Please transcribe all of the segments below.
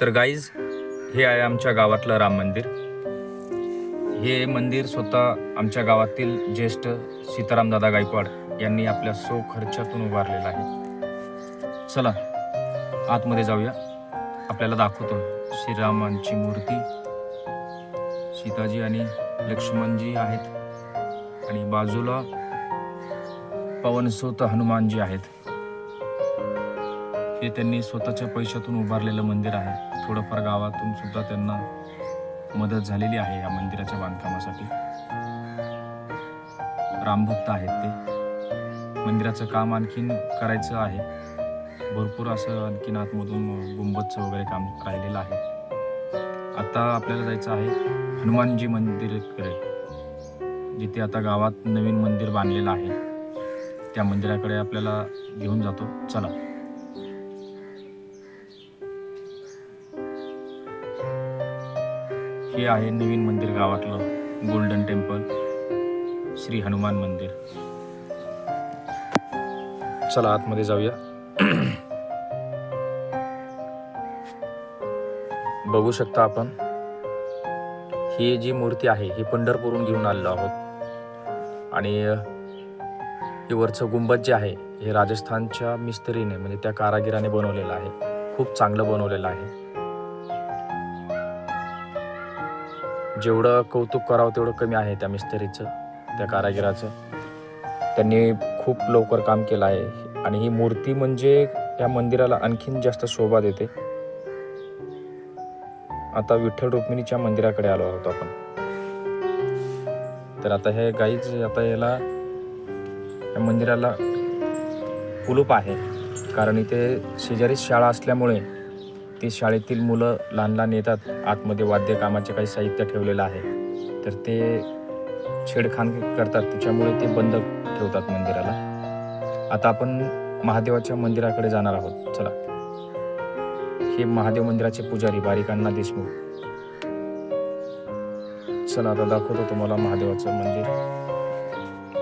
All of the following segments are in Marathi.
तर गाईज हे आहे आमच्या गावातलं राम मंदिर. हे मंदिर स्वतः आमच्या गावातील ज्येष्ठ सीतारामदादा गायकवाड यांनी आपल्या सो खर्चातून उभारलेलं आहे. चला आतमध्ये जाऊया. आपल्याला दाखवतो श्रीरामांची मूर्ती. सीताजी आणि लक्ष्मणजी आहेत. आणि बाजूला पवनसोत हनुमानजी आहेत. हे त्यांनी स्वतःच्या पैशातून उभारलेलं मंदिर आहे. थोडंफार गावातून सुद्धा त्यांना मदत झालेली आहे या मंदिराच्या बांधकामासाठी. रामभक्त आहेत ते. मंदिराचं काम आणखीन करायचं आहे. भरपूर असं आणखीन आतमधून गुंबदचं वगैरे काम राहिलेलं आहे. आता आपल्याला जायचं आहे हनुमानजी मंदिरकडे जिथे आता गावात नवीन मंदिर बांधलेलं आहे. त्या मंदिराकडे आपल्याला घेऊन जातो. चला. हे आहे नवीन मंदिर गावातलं गोल्डन टेम्पल श्री हनुमान मंदिर. चला आतमध्ये जाऊया. बघू शकता आपण ही जी मूर्ती आहे ही पंढरपूरहून घेऊन आलेलो आहोत. आणि हे वरचं गुंबद जे आहे हे राजस्थानच्या मिस्त्रीने म्हणजे त्या कारागिराने बनवलेलं आहे. खूप चांगलं बनवलेलं आहे. जेवढं कौतुक करावं तेवढं कमी आहे त्या मिस्त्रीचं त्या कारागिराचं. त्यांनी खूप लवकर काम केलं आहे. आणि ही मूर्ती म्हणजे या मंदिराला आणखीन जास्त शोभा देते. आता विठ्ठल रुक्मिणीच्या मंदिराकडे आलो आहोत आपण. तर आता हे गाईच आता याला या मंदिराला कुलूप आहे. कारण इथे शेजारीच शाळा असल्यामुळे ती शाळेतील मुलं लहान लहान येतात. आतमध्ये वाद्य कामाचे काही साहित्य ठेवलेलं आहे. तर ते छेडखान करतात. त्याच्यामुळे ते बंद ठेवतात मंदिराला. आता आपण महादेवाच्या मंदिराकडे जाणार आहोत. चला. हे महादेव मंदिराचे पुजारी बारिकांना देशमुख. चला आता दाखवतो तुम्हाला महादेवाचं मंदिर.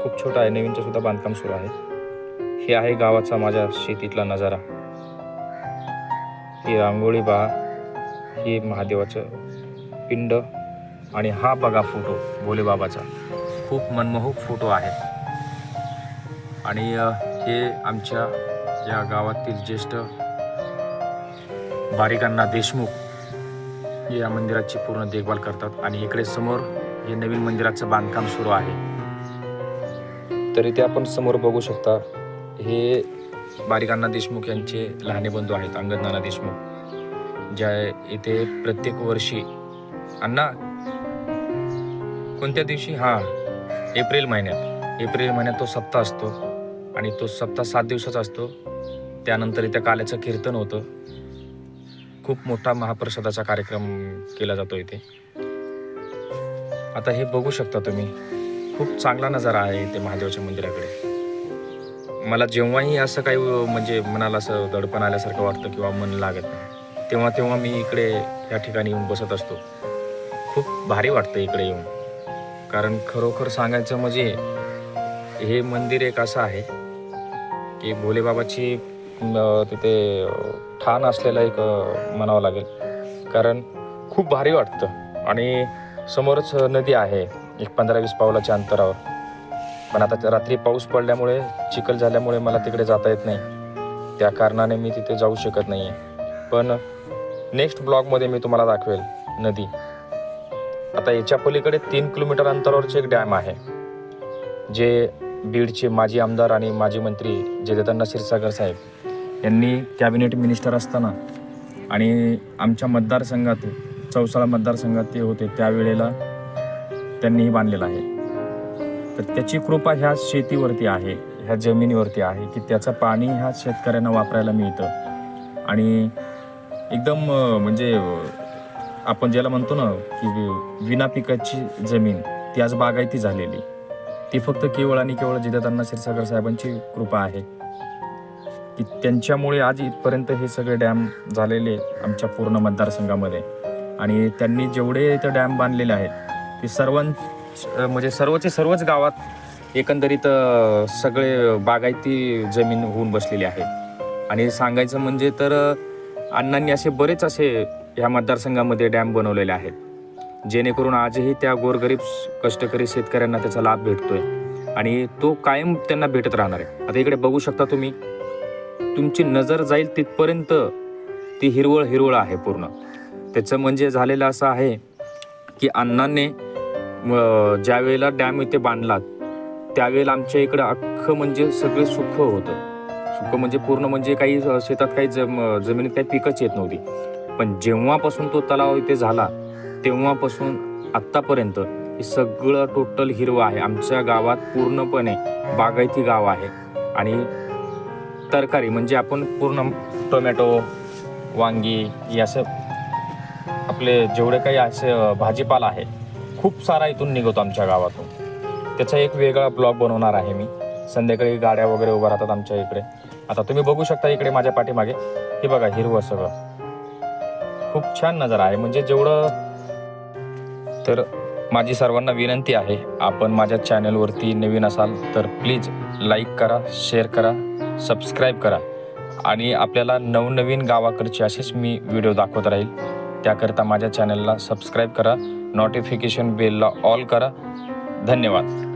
खूप छोटं आहे. नवीनचं सुद्धा बांधकाम सुरू आहे. हे आहे गावाचा माझ्या शेतीतला नजारा. ही रांगोळी पहा. ही महादेवाचं पिंड आणि हा बघा फोटो भोलेबाबाचा. खूप मनमोहक फोटो आहे. आणि हे आमच्या या गावातील ज्येष्ठ बारिकांना देशमुख हे या मंदिराची पूर्ण देखभाल करतात. आणि इकडे समोर हे नवीन मंदिराचं बांधकाम सुरू आहे. तरी ते आपण समोर बघू शकता. हे बारिकांना देशमुख यांचे लहाने बंधू आहेत अंगद नाना देशमुख ज्या इथे प्रत्येक वर्षी अण्णा कोणत्या दिवशी? हां एप्रिल महिन्यात. एप्रिल महिन्यात तो सप्ताह असतो आणि तो सप्ताह सात दिवसाचा असतो. त्यानंतर इथे काल्याचं कीर्तन होतं. खूप मोठा महाप्रसादाचा कार्यक्रम केला जातो इथे. आता हे बघू शकता तुम्ही. खूप चांगला नजारा आहे इथे महादेवाच्या मंदिराकडे. मला जेव्हाही असं काही म्हणजे मनाला असं दडपण आल्यासारखं वाटतं किंवा मन लागत नाही तेव्हा तेव्हा मी इकडे या ठिकाणी येऊन बसत असतो. खूप भारी वाटतं इकडे येऊन. कारण खरोखर सांगायचं म्हणजे हे मंदिर एक असं आहे की भोलेबाबाची तिथे ठाण असलेलं एक म्हणावं लागेल. कारण खूप भारी वाटतं. आणि समोरच नदी आहे एक पंधरा वीस पावलाच्या अंतरावर. पण आता रात्री पाऊस पडल्यामुळे चिखल झाल्यामुळे मला तिकडे जाता येत नाही. त्या कारणाने मी तिथे जाऊ शकत नाही आहे पण नेक्स्ट ब्लॉगमध्ये मी तुम्हाला दाखवेल नदी. आता याच्या पलीकडे तीन किलोमीटर अंतरावरचे एक डॅम आहे जे बीडचे माजी आमदार आणि माजी मंत्री जयदत्तांना क्षीरसागर साहेब यांनी कॅबिनेट मिनिस्टर असताना आणि आमच्या मतदारसंघात चौसाळा मतदारसंघात ते होते त्यावेळेला त्यांनीही बांधलेलं आहे. तर त्याची कृपा ह्या शेतीवरती आहे ह्या जमिनीवरती आहे की त्याचं पाणी ह्या शेतकऱ्यांना वापरायला मिळतं. आणि एकदम म्हणजे आपण ज्याला म्हणतो ना की विना पिकाची जमीन ती आज बागायती झालेली. ती फक्त केवळ आणि केवळ जिदातांना क्षीरसागर साहेबांची कृपा आहे. की त्यांच्यामुळे आज इथपर्यंत हे सगळे डॅम झालेले आमच्या पूर्ण मतदारसंघामध्ये. आणि त्यांनी जेवढे इथं डॅम बांधलेले आहेत ते सर्वां म्हणजे सर्वचे सर्वच गावात एकंदरीत सगळे बागायती जमीन होऊन बसलेली आहे. आणि सांगायचं म्हणजे तर अण्णांनी असे बरेच असे ह्या मतदारसंघामध्ये डॅम बनवलेले आहेत. जेणेकरून आजही त्या गोरगरीब कष्टकरी शेतकऱ्यांना त्याचा लाभ भेटतोय. आणि तो कायम त्यांना भेटत राहणार आहे. आता इकडे बघू शकता तुम्ही तुमची नजर जाईल तिथपर्यंत ती हिरवळ हिरवळ आहे पूर्ण. त्याचं म्हणजे झालेलं असं आहे की अण्णांनी ज्या वेळेला डॅम इथे बांधला त्यावेळेला आमच्या इकडं अख्खं म्हणजे सगळे सुख होतं. सुख म्हणजे पूर्ण म्हणजे काही शेतात काही जम जमिनीत काही पिकच येत नव्हती. पण जेव्हापासून तो तलाव इथे झाला तेव्हापासून आत्तापर्यंत हे सगळं टोटल हिरवं आहे. आमच्या गावात पूर्णपणे बागायती गाव आहे आणि तरकारी म्हणजे आपण पूर्ण टोमॅटो वांगी हे असं आपले जेवढे काही असे भाजीपाला आहे खूप सारा इथून निघतो आमच्या गावातून. त्याचा एक वेगळा ब्लॉग बनवणार आहे मी. संध्याकाळी गाड्या वगैरे उभ्या राहतात आमच्या इकडे. आता तुम्ही बघू शकता इकडे माझ्या पाठीमागे. हे बघा हिरवं सगळं. खूप छान नजारा आहे. म्हणजे जेवढं तर माझी सर्वांना विनंती आहे आपण माझ्या चॅनलवरती नवीन असाल तर प्लीज लाईक करा शेअर करा सबस्क्राईब करा. आणि आपल्याला नवनवीन गावाकडचे असेच मी व्हिडिओ दाखवत राहील. त्याकरता माझ्या चॅनलला सबस्क्राईब करा नोटिफिकेशन बेलला ऑल करा. धन्यवाद.